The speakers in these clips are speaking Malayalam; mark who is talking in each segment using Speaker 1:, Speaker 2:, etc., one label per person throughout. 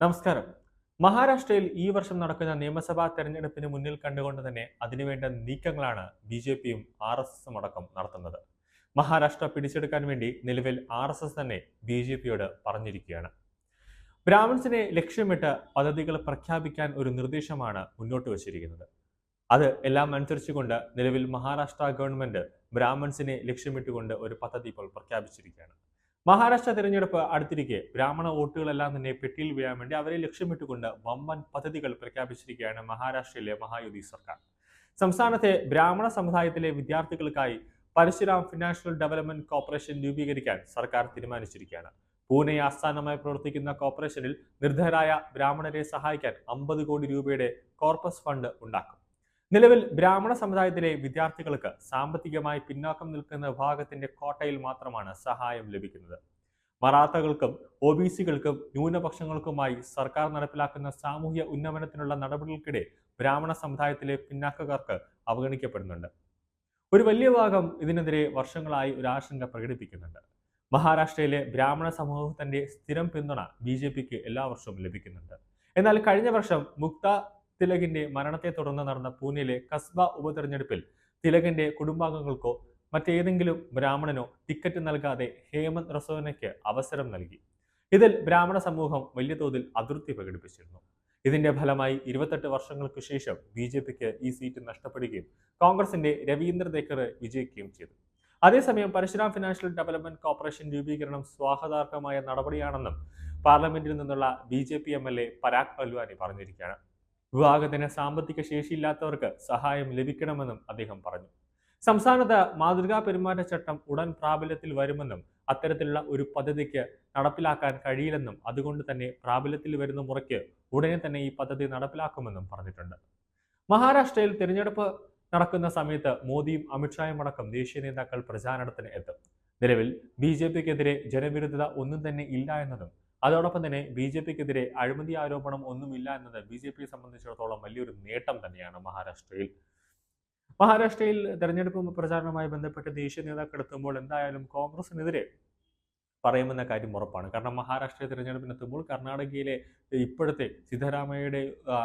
Speaker 1: നമസ്കാരം. മഹാരാഷ്ട്രയിൽ ഈ വർഷം നടക്കുന്ന നിയമസഭാ തെരഞ്ഞെടുപ്പിന് മുന്നിൽ കണ്ടുകൊണ്ട് തന്നെ അതിനുവേണ്ട നീക്കങ്ങളാണ് ബി ജെ പിയും ആർ എസ് എസും അടക്കം നടത്തുന്നത്. മഹാരാഷ്ട്ര പിടിച്ചെടുക്കാൻ വേണ്ടി നിലവിൽ ആർ എസ് എസ് തന്നെ ബി ജെ പിയോട് പറഞ്ഞിരിക്കുകയാണ്. ബ്രാഹ്മിൺസിനെ ലക്ഷ്യമിട്ട് പദ്ധതികൾ പ്രഖ്യാപിക്കാൻ ഒരു നിർദ്ദേശമാണ് മുന്നോട്ട് വച്ചിരിക്കുന്നത്. അത് എല്ലാം അനുസരിച്ചുകൊണ്ട് നിലവിൽ മഹാരാഷ്ട്ര ഗവൺമെന്റ് ബ്രാഹ്മിൻസിനെ ലക്ഷ്യമിട്ടുകൊണ്ട് ഒരു പദ്ധതി ഇപ്പോൾ പ്രഖ്യാപിച്ചിരിക്കുകയാണ്. മഹാരാഷ്ട്ര തിരഞ്ഞെടുപ്പ് അടുത്തിരിക്കെ. ബ്രാഹ്മണ വോട്ടുകളെല്ലാം തന്നെ പെട്ടിയിൽ വീഴാൻ വേണ്ടി അവരെ ലക്ഷ്യമിട്ടുകൊണ്ട് വമ്പൻ പദ്ധതികൾ പ്രഖ്യാപിച്ചിരിക്കുകയാണ് മഹാരാഷ്ട്രയിലെ മഹായുതി സർക്കാർ. സംസ്ഥാനത്തെ ബ്രാഹ്മണ സമുദായത്തിലെ വിദ്യാർത്ഥികൾക്കായി പരശുരാം ഫിനാൻഷ്യൽ ഡെവലപ്മെന്റ് കോർപ്പറേഷൻ രൂപീകരിക്കാൻ സർക്കാർ തീരുമാനിച്ചിരിക്കുകയാണ്. പൂനെ ആസ്ഥാനമായി പ്രവർത്തിക്കുന്ന കോർപ്പറേഷനിൽ നിർദ്ധരായ ബ്രാഹ്മണരെ സഹായിക്കാൻ അമ്പത് കോടി രൂപയുടെ കോർപ്പസ് ഫണ്ട് ഉണ്ടാക്കും. നിലവിൽ ബ്രാഹ്മണ സമുദായത്തിലെ വിദ്യാർത്ഥികൾക്ക് സാമ്പത്തികമായി പിന്നാക്കം നിൽക്കുന്ന വിഭാഗത്തിന്റെ കോട്ടയിൽ മാത്രമാണ് സഹായം ലഭിക്കുന്നത്. മറാത്തകൾക്കും ഒ ബി സികൾക്കും ന്യൂനപക്ഷങ്ങൾക്കുമായി സർക്കാർ നടപ്പിലാക്കുന്ന സാമൂഹ്യ ഉന്നമനത്തിനുള്ള നടപടികൾക്കിടെ ബ്രാഹ്മണ സമുദായത്തിലെ പിന്നാക്കക്കാർക്ക് അവഗണിക്കപ്പെടുന്നുണ്ട്. ഒരു വലിയ ഭാഗം ഇതിനെതിരെ വർഷങ്ങളായി ഒരു ആശങ്ക പ്രകടിപ്പിക്കുന്നുണ്ട്. മഹാരാഷ്ട്രയിലെ ബ്രാഹ്മണ സമൂഹത്തിന്റെ സ്ഥിരം പിന്തുണ ബി ജെ പിക്ക് എല്ലാ വർഷവും ലഭിക്കുന്നുണ്ട്. എന്നാൽ കഴിഞ്ഞ വർഷം മുക്ത തിലകിന്റെ മരണത്തെ തുടർന്ന് നടന്ന പൂനെയിലെ കസ്ബ ഉപതെരഞ്ഞെടുപ്പിൽ തിലകിന്റെ കുടുംബാംഗങ്ങൾക്കോ മറ്റേതെങ്കിലും ബ്രാഹ്മണനോ ടിക്കറ്റ് നൽകാതെ ഹേമന്ത് റസോനയ്ക്ക് അവസരം നൽകി. ഇതിൽ ബ്രാഹ്മണ സമൂഹം വലിയ തോതിൽ അതൃപ്തി പ്രകടിപ്പിച്ചിരുന്നു. ഇതിന്റെ ഫലമായി ഇരുപത്തെട്ട് വർഷങ്ങൾക്ക് ശേഷം ബി ജെ പിക്ക് ഈ സീറ്റ് നഷ്ടപ്പെടുകയും കോൺഗ്രസിന്റെ രവീന്ദ്ര ദേക്കർ വിജയിക്കുകയും ചെയ്തു. അതേസമയം പരശുരാം ഫിനാൻഷ്യൽ ഡെവലപ്മെന്റ് കോർപ്പറേഷൻ രൂപീകരണം സ്വാഗതാർഹമായ നടപടിയാണെന്നും പാർലമെന്റിൽ നിന്നുള്ള B J P M L A Parag Palvani പറഞ്ഞിരിക്കുകയാണ്. വിഭാഗത്തിന് സാമ്പത്തിക ശേഷിയില്ലാത്തവർക്ക് സഹായം ലഭിക്കണമെന്നും അദ്ദേഹം പറഞ്ഞു. സംസ്ഥാനത്ത് മാതൃകാ പെരുമാറ്റച്ചട്ടം ഉടൻ പ്രാബല്യത്തിൽ വരുമെന്നും അത്തരത്തിലുള്ള ഒരു പദ്ധതിക്ക് നടപ്പിലാക്കാൻ കഴിയില്ലെന്നും അതുകൊണ്ട് തന്നെ പ്രാബല്യത്തിൽ വരുന്ന മുറയ്ക്ക് ഉടനെ തന്നെ ഈ പദ്ധതി നടപ്പിലാക്കുമെന്നും പറഞ്ഞിട്ടുണ്ട്. മഹാരാഷ്ട്രയിൽ തിരഞ്ഞെടുപ്പ് നടക്കുന്ന സമയത്ത് മോദിയും അമിത്ഷായും അടക്കം ദേശീയ നേതാക്കൾ പ്രചാരണത്തിന് എത്തും. നിലവിൽ ബി ജെ പിക്കെതിരെ ജനവിരുദ്ധത ഒന്നും തന്നെ ഇല്ല എന്നതും അതോടൊപ്പം തന്നെ ബി ജെ പിക്കെതിരെ അഴിമതി ആരോപണം ഒന്നുമില്ല എന്നത് ബി ജെ പിയെ സംബന്ധിച്ചിടത്തോളം വലിയൊരു നേട്ടം തന്നെയാണ് മഹാരാഷ്ട്രയിൽ. മഹാരാഷ്ട്രയിൽ തെരഞ്ഞെടുപ്പ് പ്രചാരണവുമായി ബന്ധപ്പെട്ട് ദേശീയ നേതാക്കൾ എത്തുമ്പോൾ എന്തായാലും കോൺഗ്രസിനെതിരെ പറയുമെന്ന കാര്യം ഉറപ്പാണ്. കാരണം മഹാരാഷ്ട്ര തിരഞ്ഞെടുപ്പിനെത്തുമ്പോൾ കർണാടകയിലെ ഇപ്പോഴത്തെ സിദ്ധരാമയ്യയുടെ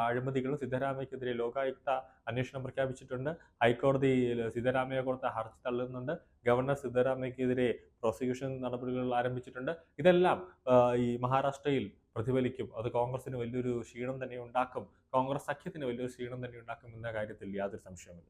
Speaker 1: അഴിമതികൾ അഴിമതികളും സിദ്ധരാമയ്യക്കെതിരെ ലോകായുക്ത അന്വേഷണം പ്രഖ്യാപിച്ചിട്ടുണ്ട്. ഹൈക്കോടതി സിദ്ധരാമയ്യ കൊടുത്ത ഹർജി തള്ളുന്നുണ്ട്. ഗവർണർ സിദ്ധരാമയ്യക്കെതിരെ പ്രോസിക്യൂഷൻ നടപടികൾ ആരംഭിച്ചിട്ടുണ്ട്. ഇതെല്ലാം ഈ മഹാരാഷ്ട്രയിൽ പ്രതിഫലിക്കും. അത് കോൺഗ്രസിന് വലിയൊരു ക്ഷീണം തന്നെ ഉണ്ടാക്കും. കോൺഗ്രസ് സഖ്യത്തിന് വലിയൊരു ക്ഷീണം തന്നെ ഉണ്ടാക്കും എന്ന കാര്യത്തിൽ യാതൊരു സംശയവുമില്ല.